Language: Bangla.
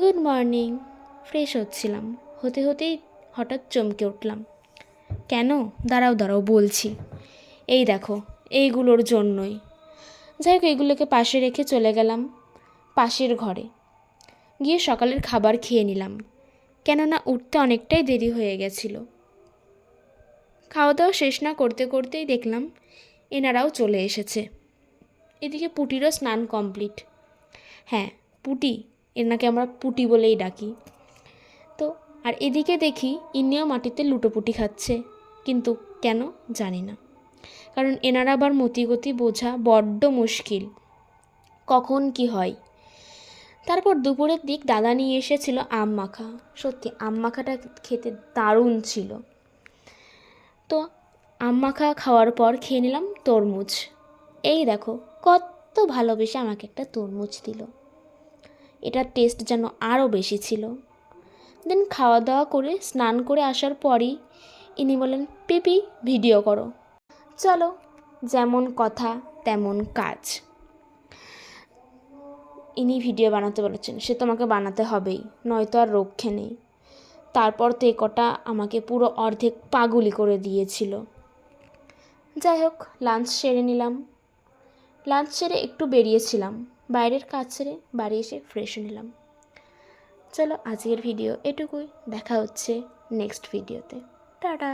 Good morning. ফ্রেশ হচ্ছিলাম। হতে হতেই হঠাৎ চমকে উঠলাম। কেন? দাঁড়াও দাঁড়াও, বলছি। এই দেখো, এইগুলোর জন্যই। যাই হোক, এইগুলোকে পাশে রেখে চলে গেলাম পাশের ঘরে। গিয়ে সকালের খাবার খেয়ে নিলাম। কেননা উঠতে অনেকটাই দেরি হয়ে গেছিল। খাওয়া দাওয়া শেষ না করতে করতেই দেখলাম এনারাও চলে এসেছে। এদিকে পুটিরও স্নান কমপ্লিট। হ্যাঁ পুটি এনাকে আমরা পুটি বলেই ডাকি। তো, আর এদিকে দেখি ইনিও মাটিতে লুটোপুটি খাচ্ছে, কিন্তু কেন জানি না। কারণ এনারা আবার মতিগতি বোঝা বড্ড মুশকিল। কখন কি হয়? তারপর দুপুরের দিক দাদা নিয়ে এসেছিল আম মাখা। সত্যি, আম মাখাটা খেতে দারুণ ছিল। তো, আম মাখা খাওয়ার পর খেয়ে নিলাম তরমুজ। এই দেখো, কত ভালোবেসে আমাকে একটা তরমুজ দিল। এটার টেস্ট যেন আরও বেশি ছিল। দেন খাওয়া দাওয়া করে, স্নান করে আসার পরই ইনি বলেন পিপি ভিডিও করো। চলো, যেমন কথা, তেমন কাজ। ইনি ভিডিও বানাতে বলেছেন, সে তোমাকে বানাতে হবেই, নয়তো আর রক্ষে নেই। তারপর তো কটা আমাকে পুরো অর্ধেক পাগুলি করে দিয়েছিল। যাই হোক লাঞ্চ সেরে নিলাম। লাঞ্চ সেরে একটু বেরিয়েছিলাম। বাইরের কাজ সেরে বাড়ি এসে ফ্রেশ নিলাম। চলো আজকের ভিডিও এটুকুই। দেখা হচ্ছে নেক্সট ভিডিওতে টাটা!